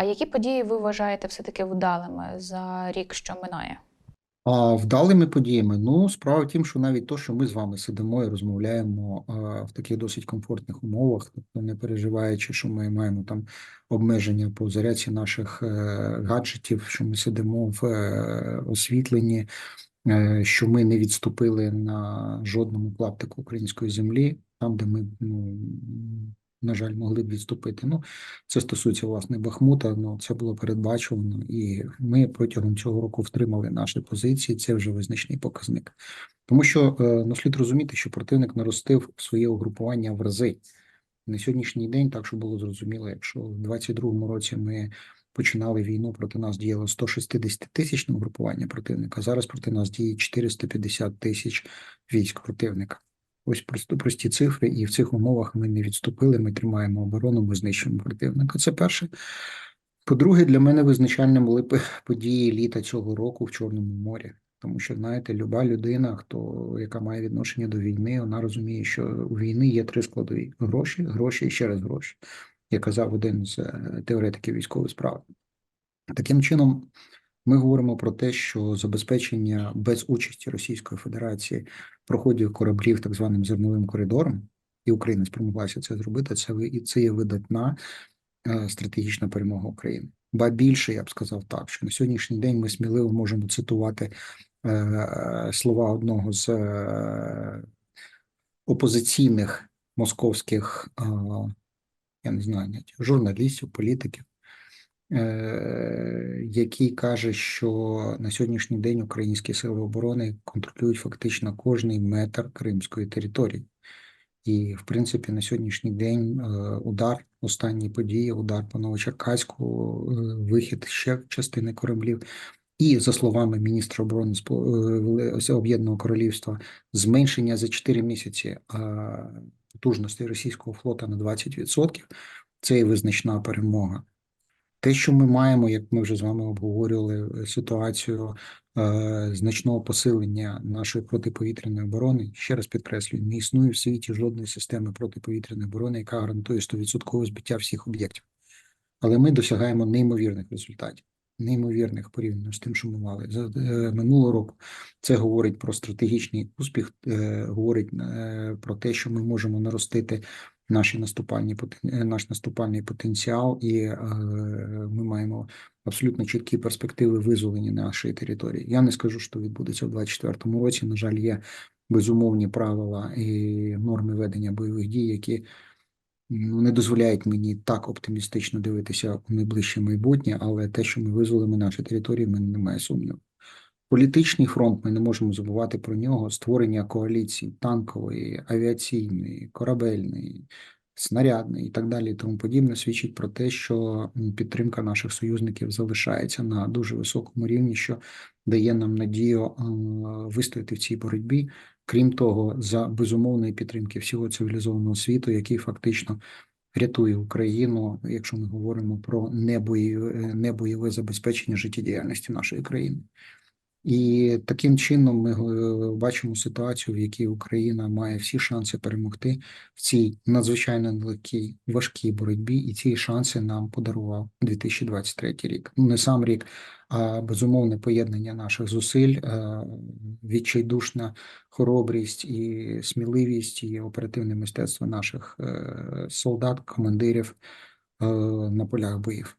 А які події ви вважаєте все-таки вдалими за рік, що минає? А вдалими подіями, ну, справа в тім, що навіть то, що ми з вами сидимо і розмовляємо а, в таких досить комфортних умовах, тобто не переживаючи, що ми маємо там обмеження по зарядці наших е, гаджетів, що ми сидимо в е, освітленні, е, що ми не відступили на жодному клаптику української землі, там, де ми, ну, на жаль, могли б відступити. Ну, це стосується власне Бахмута. Ну це було передбачувано, і ми протягом цього року втримали наші позиції. Це вже визначний показник. Тому що е, ну, слід розуміти, що противник наростив своє угрупування в рази. На сьогоднішній день, так що було зрозуміло, якщо в 22-му році ми починали війну, проти нас діяло 160 тисячне угрупування противника. Зараз проти нас діє 450 тисяч військ противника. Ось просто прості цифри, і в цих умовах ми не відступили. Ми тримаємо оборону, ми знищуємо противника. Це перше. По-друге, для мене визначальним були події літа цього року в Чорному морі. Тому що, знаєте, люба людина, хто яка має відношення до війни, вона розуміє, що у війни є три складові: гроші, гроші і ще раз гроші, як казав один з е, теоретиків військової справи. Таким чином, ми говоримо про те, що забезпечення без участі Російської Федерації проходів кораблів так званим зерновим коридором, і Україна спромоглася це зробити. Це і це є видатна е, стратегічна перемога України. Ба більше я б сказав так, що на сьогоднішній день ми сміливо можемо цитувати е, слова одного з е, опозиційних московських, я не знаю, журналістів, політиків, який каже, що на сьогоднішній день українські сили оборони контролюють фактично кожний метр кримської території. І, в принципі, на сьогоднішній день е, удар, останні події, удар по Новочеркаську, е, вихід ще частини кораблів. І за словами міністра оборони е, Об'єднаного Королівства, зменшення за 4 місяці потужностей російського флота на 20% – це і визначна перемога. Те, що ми маємо, як ми вже з вами обговорювали, е, ситуацію е, значного посилення нашої протиповітряної оборони, ще раз підкреслюю, не існує в світі жодної системи протиповітряної оборони, яка гарантує 100% збиття всіх об'єктів. Але ми досягаємо неймовірних результатів, неймовірних порівняно з тим, що ми мали за е, минулого року. Це говорить про стратегічний успіх, е, говорить е, про те, що ми можемо наростити наші наступальні е, наш наступальний потенціал, і е, ми маємо абсолютно чіткі перспективи визволення нашої території. Я не скажу, що відбудеться в 2024 році. На жаль, є безумовні правила і норми ведення бойових дій, які ну, не дозволяють мені так оптимістично дивитися у найближче майбутнє, але те, що ми визволимо наші території, мене немає сумніву. Політичний фронт, ми не можемо забувати про нього. Створення коаліції танкової, авіаційної, корабельної, снарядної і так далі, і тому подібне, свідчить про те, що підтримка наших союзників залишається на дуже високому рівні, що дає нам надію вистояти в цій боротьбі. Крім того, за безумовної підтримки всього цивілізованого світу, який фактично рятує Україну, якщо ми говоримо про небойове, небойове забезпечення життєдіяльності нашої країни. І таким чином ми е, бачимо ситуацію, в якій Україна має всі шанси перемогти в цій надзвичайно нелегкій важкій боротьбі, і ці шанси нам подарував 2023 рік. Ну не сам рік, а безумовне поєднання наших зусиль, е, відчайдушна хоробрість і сміливість, і оперативне мистецтво наших е, солдат, командирів на полях боїв.